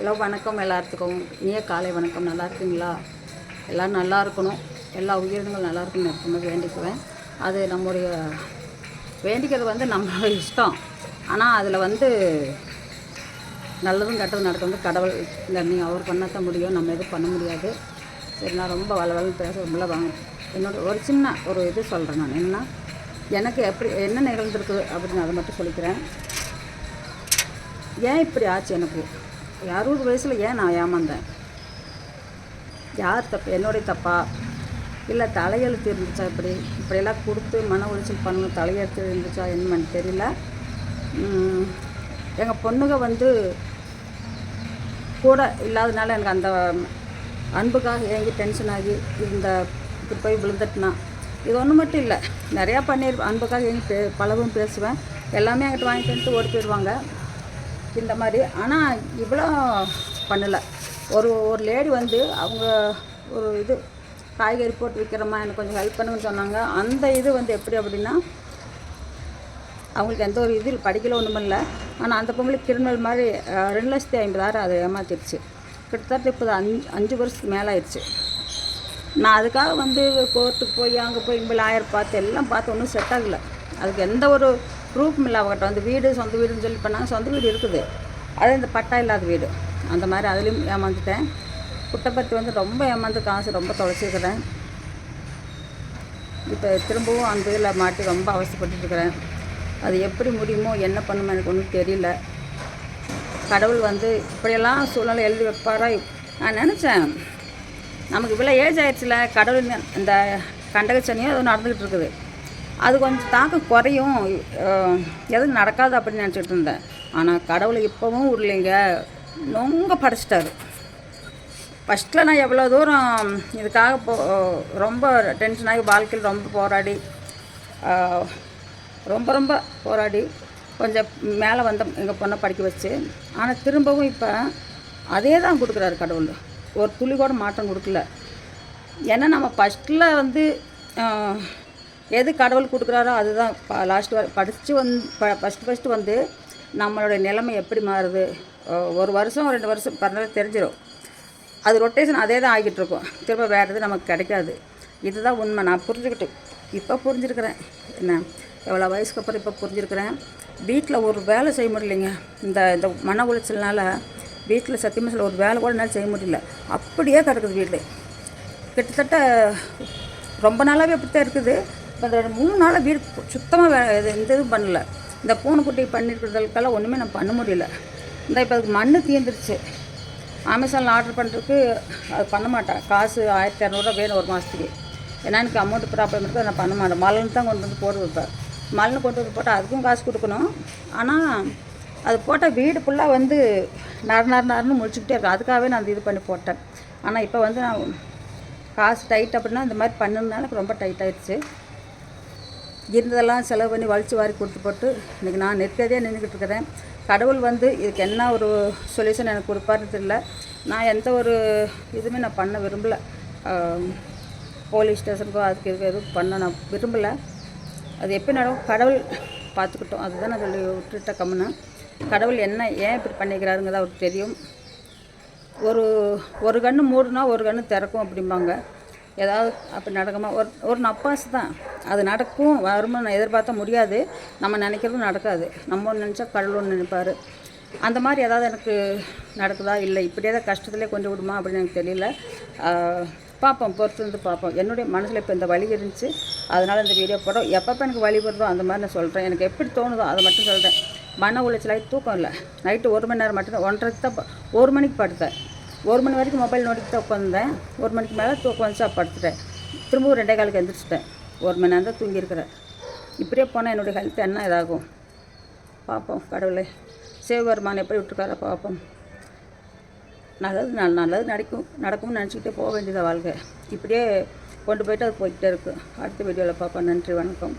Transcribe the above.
Hello வணக்கம் எல்லாத்துக்கும். இனிய காலை வணக்கம். நல்லா இருக்கீங்களா? எல்லோரும் நல்லா இருக்கணும். எல்லா உயிரினங்களும் நல்லா இருக்கணும் எப்பவுமே வேண்டிக்குவேன். அது நம்முடைய வேண்டிக்கிறது வந்து நம்மளோட இஷ்டம். ஆனால் அதில் வந்து நல்லதும் கெட்டதும் நடக்கிறது கடவுள். இல்லை நீ அவர் பண்ணத்தான் முடியும். நம்ம எதுவும் பண்ண முடியாது. சரி நான் ரொம்ப வளவலன்னு பேச ரொம்ப வாங்க என்னோட ஒரு சின்ன ஒரு இது சொல்கிறேன் நான். என்னென்னா எனக்கு எப்படி என்ன நிகழ்ந்திருக்கு அப்படின்னு அதை மட்டும் சொல்லிக்கிறேன். ஏன் இப்படி ஆச்சு எனக்கு? அறுபது வயசில் ஏன் நான் ஏமாந்தேன்? யார் தப்பு? என்னுடைய தப்பா? இல்லை தலையெழுத்து இருந்துச்சா இப்படி? இப்படியெல்லாம் கொடுத்து மன உளைச்சல் பண்ணணும் தலையெழுத்து இருந்துச்சா என்னன்னு தெரியல. எங்கள் பொண்ணுங்க வந்து கூட இல்லாதனால எனக்கு அந்த அன்புக்காக ஏங்கி டென்ஷன் ஆகி இந்த இப்படி போய் விழுந்துட்டுனா. இது ஒன்று மட்டும் இல்லை நிறையா பண்ணியிருப்பேன் அன்புக்காக ஏங்கி பே பழகவும் பேசுவேன். எல்லாமே என்கிட்ட வாங்கிட்டு வந்துட்டு ஓடி போயிடுவாங்க. இந்த மாதிரி. ஆனால் இவ்வளோ பண்ணலை. ஒரு ஒரு லேடி வந்து அவங்க ஒரு இது காய்கறி போட்டு விற்கிறம்மா எனக்கு கொஞ்சம் ஹெல்ப் பண்ணுன்னு சொன்னாங்க. அந்த இது வந்து எப்படி அப்படின்னா அவங்களுக்கு எந்த ஒரு இது படிக்கல ஒன்றும் இல்லை ஆனால் அந்த பொம்பளை கிரிமினல் மாதிரி ரெண்டு லட்சத்தி ஐம்பதாயிரம் அதை ஏமாத்திடுச்சு. கிட்டத்தட்ட இப்போ அஞ்சு அஞ்சு வருஷத்துக்கு மேலே ஆயிடுச்சு. நான் அதுக்காக வந்து கோர்ட்டுக்கு போய் அங்கே போய் இங்கே லாயர் பார்த்து எல்லாம் பார்த்து ஒன்றும் செட் ஆகலை. அதுக்கு எந்த ஒரு ப்ரூஃபும் இல்லை அவங்ககிட்ட வந்து வீடு சொந்த வீடுன்னு சொல்லி பண்ணாங்க. சொந்த வீடு இருக்குது. அது இந்த பட்டா இல்லாத வீடு. அந்த மாதிரி அதுலேயும் ஏமாந்துட்டேன். குட்டப்பத்தி வந்து ரொம்ப ஏமாந்து காசு ரொம்ப தொலைச்சிருக்கிறேன். இப்போ திரும்பவும் அந்த இதில் மாட்டி ரொம்ப அவசரப்பட்டுருக்கிறேன் அது எப்படி முடியுமோ என்ன பண்ணுமோ எனக்கு ஒன்றும் தெரியல. கடவுள் வந்து இப்படியெல்லாம் சூழ்நிலை எழுதி வைப்பாரா? நான் நினச்சேன். நமக்கு இவ்வளோ ஏஜ் ஆயிடுச்சுல கடவுள் இந்த- இந்த கண்டகச்சனியும் அது நடந்துக்கிட்டு இருக்குது. அது கொஞ்சம் தாக்கம் குறையும். எதுவும் நடக்காது அப்படின்னு நினச்சிட்டு இருந்தேன். ஆனால் கடவுள் இப்போவும் விடலைங்க நொங்க படைச்சிட்டாரு. ஃபஸ்ட்டில் நான் எவ்வளோ தூரம் இதுக்காக போ ரொம்ப டென்ஷன் ஆகி வாழ்க்கையில் ரொம்ப போராடி ரொம்ப ரொம்ப போராடி கொஞ்சம் மேலே வந்த எங்கள் பொண்ணை படிக்க வச்சு ஆனால் திரும்பவும் இப்போ அதே தான் கொடுக்குறாரு கடவுள். ஒரு துளி கூட மாற்றம் கொடுக்கல. ஏன்னா நம்ம ஃபஸ்ட்டில் வந்து எது கடவுள் கொடுக்குறாரோ அதுதான். லாஸ்ட் வர படித்து வந் ப ஃபஸ்ட்டு ஃபஸ்ட்டு வந்து நம்மளுடைய நிலைமை எப்படி மாறுது? ஒரு வருஷம் ரெண்டு வருஷம் பிறந்தாலும் தெரிஞ்சிடும் அது ரொட்டேஷன் அதே தான் ஆகிட்டு இருக்கும் திரும்ப வேறு எது நமக்கு கிடைக்காது. இதுதான் உண்மை. நான் புரிஞ்சுக்கிட்டு இப்போ புரிஞ்சுருக்கிறேன். என்ன? எவ்வளோ வயசுக்கு அப்புறம் இப்போ புரிஞ்சிருக்கிறேன். வீட்டில் ஒரு வேலை செய்ய முடியலைங்க. இந்த இந்த மன உளைச்சல்னால வீட்டில் சத்தியமாக ஒரு வேலை கூட என்னால் செய்ய முடியல. அப்படியே கிடக்குது வீட்டில் கிட்டத்தட்ட ரொம்ப நாளாகவே அப்படி தான் இருக்குது. இப்போ இந்த மூணு நாளாக வீடு சுத்தமாக வே இது எந்த இதுவும் பண்ணல. இந்த பூனைக்குட்டி பண்ணியிருக்கிறதுக்கெல்லாம் ஒன்றுமே நான் பண்ண முடியல. இந்த இப்போ அதுக்கு மண் தீர்ந்துருச்சு அமேசானில் ஆர்டர் பண்ணுறதுக்கு அது பண்ண மாட்டேன் காசு ஆயிரத்தி இரநூறுவா வேணும் ஒரு மாதத்துக்கு ஏன்னா எனக்கு அமௌண்ட் ப்ராப்ளம் இருக்குது நான் பண்ண மாட்டேன். மலன்னு தான் கொண்டு வந்து போட்டு வைப்பேன் மலன்னு கொண்டு வந்து போட்டால் அதுக்கும் காசு கொடுக்கணும். ஆனால் அது போட்டால் வீடு ஃபுல்லாக வந்து நர நர நரன்னு முடிச்சுக்கிட்டே இருக்கும். அதுக்காகவே நான் அந்த இது பண்ணி போட்டேன். ஆனால் இப்போ வந்து நான் காசு டைட் அப்படின்னா இந்த மாதிரி பண்ணதுனால எனக்கு ரொம்ப டைட் ஆயிடுச்சு. இருந்ததெல்லாம் செலவு பண்ணி வலிச்சு வாரி கொடுத்து போட்டு இன்றைக்கி நான் நிற்கதே நின்றுக்கிட்டு இருக்கிறேன். கடவுள் வந்து இதுக்கு என்ன ஒரு சொல்யூஷன் எனக்கு கொடுப்பாருன்னு தெரியல. நான் எந்த ஒரு இதுவுமே நான் பண்ண விரும்பலை. போலீஸ் ஸ்டேஷனுக்கோ அதுக்கு இதுக்கு எதுவும் பண்ண நான் விரும்பலை. அது எப்படி நடக்கும் கடவுள் பார்த்துக்கிட்டோம். அதுதான் நான் சொல்லி விட்டுட்ட கம்முன்னு. கடவுள் என்ன ஏன் இப்படி பண்ணிக்கிறாருங்கிறது அவருக்கு தெரியும். ஒரு ஒரு கன்று மூடுனா ஒரு கன்று திறக்கும் அப்படிம்பாங்க. ஏதாவது அப்படி நடக்குமா? ஒரு ஒரு நப்பாசு தான். அது நடக்கும் வருமானம் நான் எதிர்பார்த்த முடியாது. நம்ம நினைக்கிறதும் நடக்காது. நம்ம ஒன்று நினச்சா கடவுள் ஒன்று நினைப்பார். அந்த மாதிரி ஏதாவது எனக்கு நடக்குதா? இல்லை. இப்படியே தான் கஷ்டத்துலேயே கொண்டு விடுமா? அப்படின்னு எனக்கு தெரியல. பார்ப்போம். பொறுத்திருந்து பார்ப்போம். என்னுடைய மனசில் இப்போ இந்த வலி இருந்துச்சு. அதனால் இந்த வீடியோ படம் எப்பப்போ எனக்கு வலி வருதோ அந்த மாதிரி நான் சொல்கிறேன் எனக்கு எப்படி தோணுதோ அதை மட்டும் சொல்கிறேன் மன உளைச்சலாகி தூக்கம் இல்லை. நைட்டு ஒரு மணி நேரம் மட்டும் ஒன்றரை தான் ஒரு மணிக்கு படுத்தேன். ஒரு மணி வரைக்கும் மொபைல் நோண்டிட்டு தான் உட்காந்தேன் ஒரு மணிக்கு மேலே தூக்கம் வந்து படுத்துட்டேன். திரும்பவும் ரெண்டே காலுக்கு எந்திரிச்சிட்டேன். ஒரு மணி நேரம் தான் தூங்கியிருக்கிறேன். இப்படியே போனால் என்னுடைய ஹெல்த் என்ன இதாகும்? பார்ப்போம் கடவுளே. சிவபெருமான் எப்படி விட்டுருக்காரா பார்ப்போம் நல்லது நல் நல்லது நடக்கும் நடக்கும்னு நினச்சிக்கிட்டே போக வேண்டியதாக வாழ்க்கை. இப்படியே கொண்டு போயிட்டு அது போய்கிட்டே இருக்குது அடுத்த வீடியோவில் பார்ப்போம் நன்றி வணக்கம்.